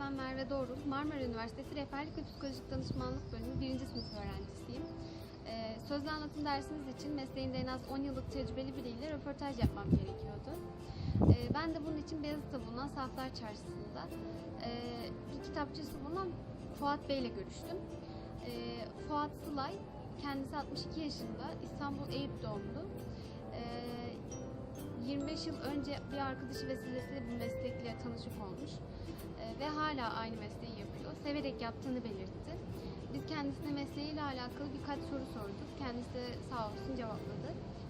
ben Merve Doğru. Marmara Üniversitesi Rehberlik ve Psikolojik Danışmanlık Bölümü 1. sınıf öğrencisiyim. Ee, sözlü anlatım dersiniz için mesleğinde en az 10 yıllık tecrübeli biriyle röportaj yapmam gerekiyordu. Ee, ben de bunun için Beyazıt'ta bulunan Saflar Çarşısı'nda e, bir kitapçısı bulunan Fuat Bey ile görüştüm. Ee, Fuat Sılay, kendisi 62 yaşında, İstanbul Eyüp doğumlu. Ee, 25 yıl önce bir arkadaşı vesilesiyle bu meslekle tanışık olmuş ve hala aynı mesleği yapıyor. Severek yaptığını belirtti. Biz kendisine mesleğiyle alakalı birkaç soru sorduk. Kendisi de sağ olsun cevapladı.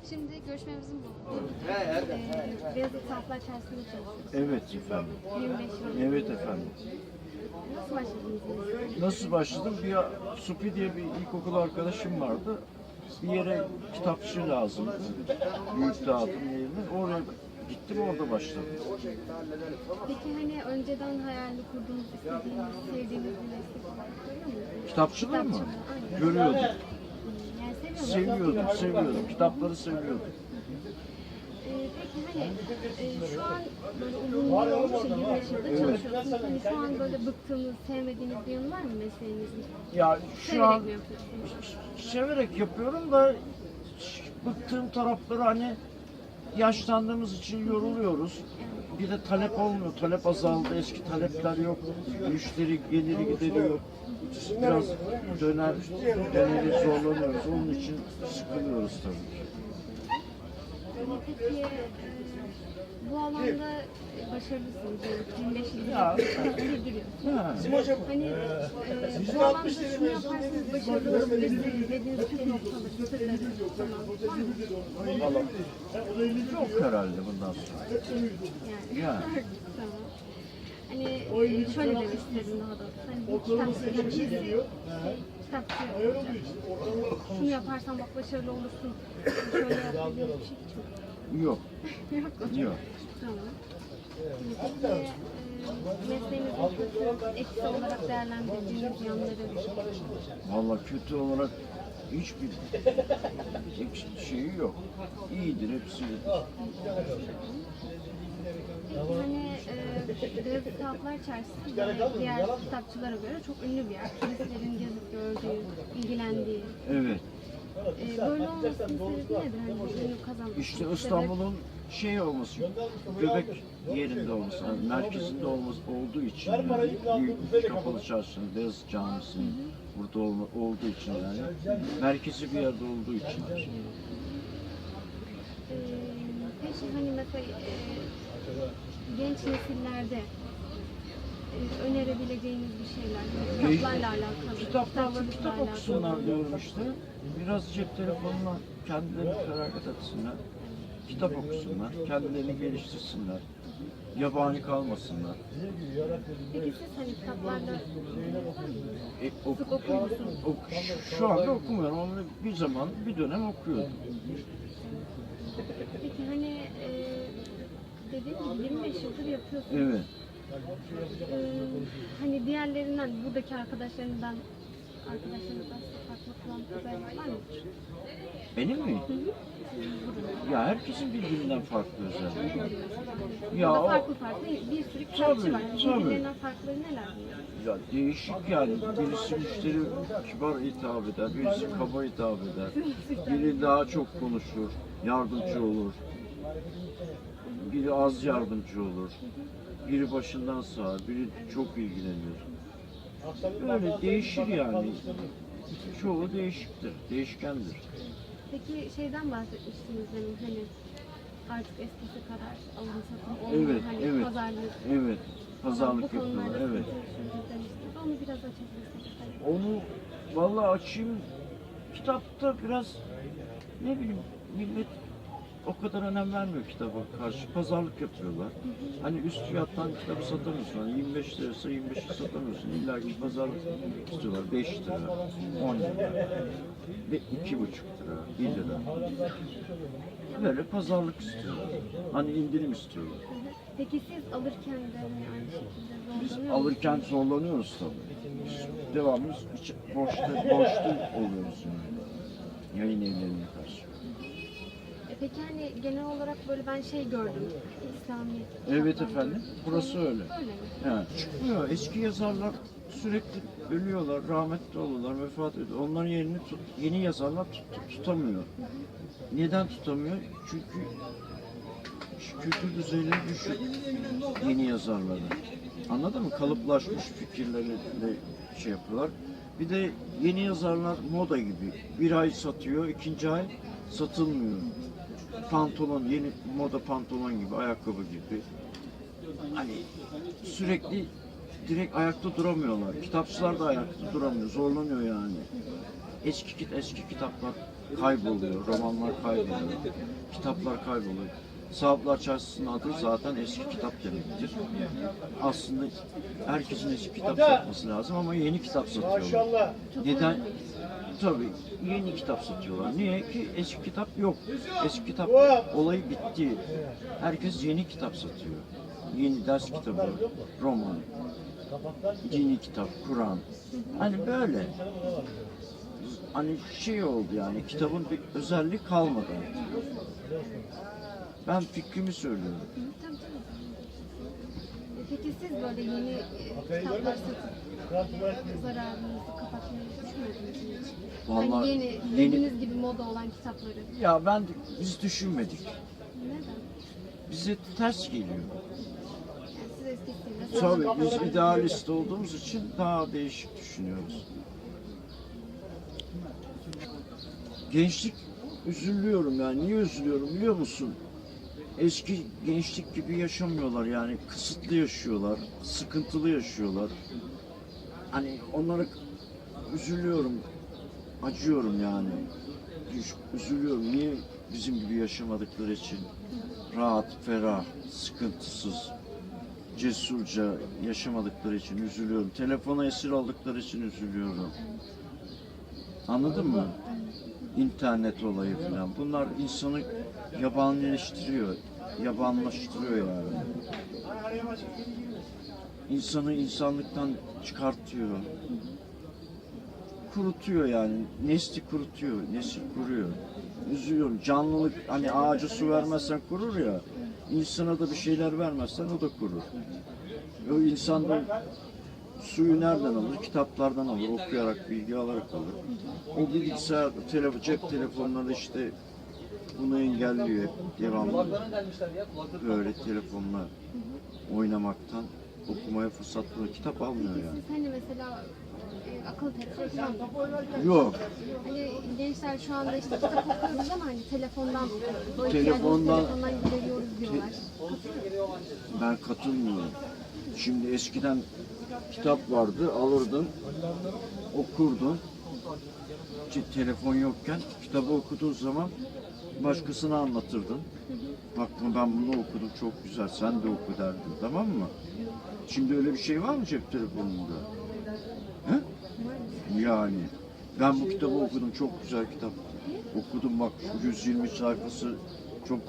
Şimdi görüşmemizin bulunduğu e, Beyazıt Saflar Çarşısı'nda çalışıyoruz. Evet efendim. 25 yıl. Evet efendim. Nasıl başladınız? Nasıl başladım? Bir Supi diye bir ilkokul arkadaşım vardı. Bir yere kitapçı lazım. Büyük dağıtım yerine. Oraya gittim orada başladım. Peki hani önceden hayalini kurduğunuz, istediğiniz, sevdiğiniz bir meslek olarak görüyor musunuz? Kitapçılığı mı? Aynen. Görüyordum. Yani seviyor musunuz? Seviyordum, seviyordum. Kitapları seviyordum. Ee, peki hani e, şu an böyle uzun yıllar olmuş ya 25 yılda çalışıyorsunuz. Hani şu an böyle bıktığınız, sevmediğiniz bir yanı var mı mesleğinizin? Ya şu Severek an mi yapıyorsunuz? severek yapıyorum da bıktığım tarafları hani yaşlandığımız için yoruluyoruz. Bir de talep olmuyor. Talep azaldı. Eski talepler yok. Müşteri geliri gideri yok. Biraz döner, döneri zorlanıyoruz. Onun için sıkılıyoruz tabii ki. Peki bu alanda başarılısınız. Yani 25 yıl Ya. sürdürüyorsunuz. Ha. Hani e, bu alanda şunu yaparsanız? Valla yok herhalde bundan sonra. Yani. Hani şöyle demek istedim daha doğrusu. Hani bu kitapçı olacak. Şunu yaparsan bak başarılı olursun. Şöyle yap dediğiniz bir şey hiç mi? Yok. Yok. Yok. Tamam. Peki e, mesleğinizin kötü, eksi olarak değerlendirdiğiniz yanları Valla kötü olarak hiçbir tek şeyi yok. İyidir hepsi. Peki hani e, Beyazıt Kitaplar Çarşısı böyle diğer kitapçılara göre çok ünlü bir yer. Turistlerin gezip gördüğü, ilgilendiği. Evet. E, böyle olmasının sebebi nedir? Hani bu ünlü kazanması. İşte İstanbul'un şey olması, göbek yerinde olması, yani merkezinde olması olduğu için yani büyük kapalı çarşının, Beyazıt Camisi'nin burada olma, olduğu için yani merkezi bir yerde olduğu için. E, peki hani mesela e, genç nesillerde e, önerebileceğiniz bir şeyler, hani kitaplarla alakalı, Kitaplarla kitap okusunlar diyorum işte. Biraz cep telefonuna kendilerini feragat etsinler. Kitap okusunlar, kendilerini geliştirsinler. Yabani kalmasınlar. Peki siz hani kitaplarla? E, ok- Sık okur musunuz? ok- şu- şu anda okumuyorum ama bir zaman, bir dönem okuyordum. Peki hani e, dediğim gibi 25 yıldır yapıyorsunuz. Evet. E, hani diğerlerinden, buradaki arkadaşlarından arkadaşlarınızdan farklı kılan özellik var mı? Benim mi? Ya herkesin birbirinden farklı özelliği. Ya o- farklı farklı bir sürü kitapçı Tabii, var. tabii. Birbirlerinden farkları neler? Ya değişik yani. Birisi müşteri kibar hitap eder, birisi kaba hitap eder. Biri daha çok konuşur, yardımcı olur. Biri az yardımcı olur. Biri başından sağar, biri çok ilgilenir. Öyle değişir yani. Çoğu değişiktir, değişkendir. Peki şeyden bahsetmiştiniz demin hani artık eskisi kadar alım satım olmuyor. Evet, hani evet. pazarlık. Evet, pazarlık yapıyorlar, evet. demiştiniz. Onu biraz açabilirsiniz. Onu vallahi açayım. Kitapta biraz ne bileyim millet o kadar önem vermiyor kitaba karşı. Pazarlık yapıyorlar. Hani üst fiyattan kitabı satamıyorsun. Hani 25 liraysa 25'i satamıyorsun. İlla ki pazarlık istiyorlar. 5 lira, 10 lira ve 2,5 lira, 1 lira. Böyle pazarlık istiyorlar. Hani indirim istiyorlar. Peki siz alırken de hani aynı şekilde Biz zorlanıyor alırken musunuz? zorlanıyoruz tabii. Biz devamlı iç- boşta, boşta oluyoruz yani. Yayın evlerine karşı. Peki hani genel olarak böyle ben şey gördüm. İslami. Evet kitaplar efendim, gördüm. burası öyle. Öyle mi? Yani çıkmıyor. Eski yazarlar sürekli ölüyorlar, rahmetli oluyorlar, vefat ediyor. Onların yerini tut, yeni yazarlar tut- tutamıyor. Neden tutamıyor? Çünkü kültür düzeyleri düşük yeni yazarların. Anladın mı? Kalıplaşmış fikirlerle şey yapıyorlar. Bir de yeni yazarlar moda gibi. Bir ay satıyor, ikinci ay satılmıyor. Pantolon, yeni moda pantolon gibi, ayakkabı gibi. Hani sürekli direkt ayakta duramıyorlar. Kitapçılar da ayakta duramıyor, zorlanıyor yani. Eski kit eski kitaplar kayboluyor, romanlar kayboluyor, kitaplar kayboluyor. Sahaplar Çarşısı'nın adı zaten eski kitap demektir. Aslında herkesin eski kitap satması lazım ama yeni kitap satıyorlar. Neden? Tabii yeni kitap satıyorlar. Niye ki eski kitap yok. Eski kitap olayı bitti. Herkes yeni kitap satıyor. Yeni ders kitabı, roman, dini kitap, Kur'an. Hani böyle. Hani şey oldu yani kitabın bir özelliği kalmadı. Ben fikrimi söylüyorum. Hı, Tabii tabii. E, Peki siz böyle yeni e, kitaplar satıp zararınızı kapatmayı düşünmediniz mi hiç? Vallahi hani yeni, yeni- dediğiniz gibi moda olan kitapları. Ya ben biz düşünmedik. Neden? Bize ters geliyor. Yani siz eskisiniz. Tabii biz idealist olduğumuz için daha değişik düşünüyoruz. Gençlik üzülüyorum yani. Niye üzülüyorum biliyor musun? Eski gençlik gibi yaşamıyorlar yani. Kısıtlı yaşıyorlar, sıkıntılı yaşıyorlar. Hani onlara üzülüyorum, acıyorum yani. Üzülüyorum. Niye bizim gibi yaşamadıkları için? Rahat, ferah, sıkıntısız, cesurca yaşamadıkları için üzülüyorum. Telefona esir aldıkları için üzülüyorum. Anladın mı? İnternet olayı falan. Bunlar insanı yabanleştiriyor. Yabanlaştırıyor yani. İnsanı insanlıktan çıkartıyor. Kurutuyor yani. Nesli kurutuyor. Nesil kuruyor. Üzülüyorum. Canlılık hani ağaca su vermezsen kurur ya. İnsana da bir şeyler vermezsen o da kurur. O insan da suyu nereden alır? Kitaplardan alır, okuyarak, bilgi alarak alır. O bilgisayar, telefon, cep telefonları işte bunu engelliyor hep devamlı. Böyle telefonla oynamaktan okumaya fırsat buluyor. Kitap almıyor yani. siz hani mesela e, akıllı telefon falan Yok. Hani gençler şu anda işte kitap okuyoruz ama hani telefondan o ihtiyacımızı Telefondan- telefondan gideriyoruz diyorlar. Ben katılmıyorum. Şimdi eskiden kitap vardı, alırdın, okurdun. Ki telefon yokken kitabı okuduğun zaman başkasına anlatırdın. Bak ben bunu okudum çok güzel, sen de oku derdin, tamam mı? Şimdi öyle bir şey var mı cep telefonunda? He? Yani ben bu kitabı okudum, çok güzel kitap. Okudum bak şu 120 sayfası çok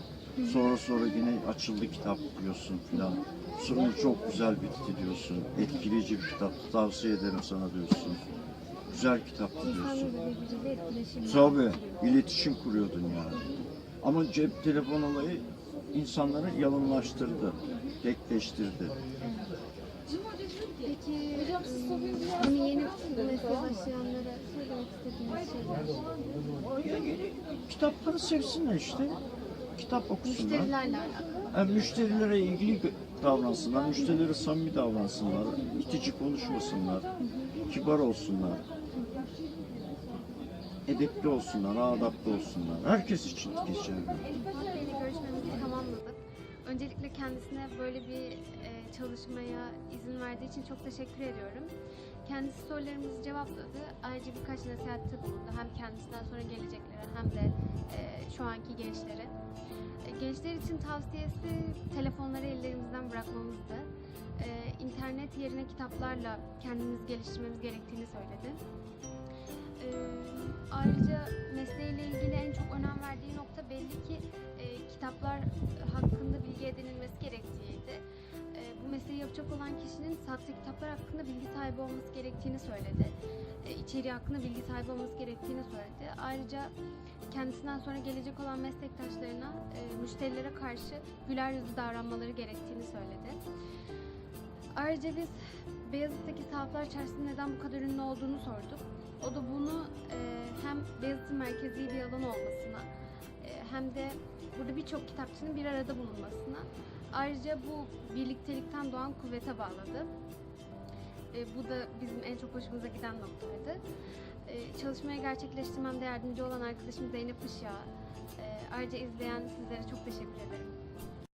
sonra sonra yine açıldı kitap diyorsun filan. Sonu çok güzel bitti diyorsun. Etkileyici bir kitap. Tavsiye ederim sana diyorsun. Güzel kitaptı diyorsun. Tabii iletişim kuruyordun yani. Ama cep telefon olayı insanları yalınlaştırdı, tekleştirdi. Peki bunu yeni mesleğe başlayanlara söylemek istediğiniz şeyler. Ya yeni kitapları sevsinler işte. Kitap okusunlar. Müşterilerle alakalı. Yani müşterilere ilgili davransınlar, müşterilere samimi davransınlar, itici konuşmasınlar, kibar olsunlar, edepli olsunlar, adaplı olsunlar. Herkes için geçerli. Bey'le görüşmemizi tamamladık. Öncelikle kendisine böyle bir e, çalışmaya izin verdiği için çok teşekkür ediyorum. Kendisi sorularımızı cevapladı. Ayrıca birkaç nasihatte bulundu. Hem kendisinden sonra geleceklere hem de e, şu anki gençlere. E, gençler için tavsiyesi telefonları ellerimizden bırakmamızdı. E, internet yerine kitaplarla kendimizi geliştirmemiz gerektiğini söyledi. E, ayrıca mesleğiyle ilgili en çok önem verdiği nokta belli ki e, kitaplar hakkında bilgi edinilmesi gerektiğiydi. E, bu mesleği yapacak olan kişinin sattığı kitaplar hakkında bilgi sahibi olması gerektiğini söyledi. E, içeriği hakkında bilgi sahibi olması gerektiğini söyledi. Ayrıca kendisinden sonra gelecek olan meslektaşlarına, e, müşterilere karşı güler yüzlü davranmaları gerektiğini söyledi. Ayrıca biz Beyazıt'taki sahaflar çarşısının neden bu kadar ünlü olduğunu sorduk. O da bunu e, hem Beyazıt'ın merkezi bir alan olmasına e, hem de burada birçok kitapçının bir arada bulunmasına ayrıca bu birliktelikten doğan kuvvete bağladı. E, bu da bizim en çok hoşumuza giden noktaydı. E, çalışmayı gerçekleştirmemde yardımcı olan arkadaşım Zeynep Işık'a, e, ayrıca izleyen sizlere çok teşekkür ederim.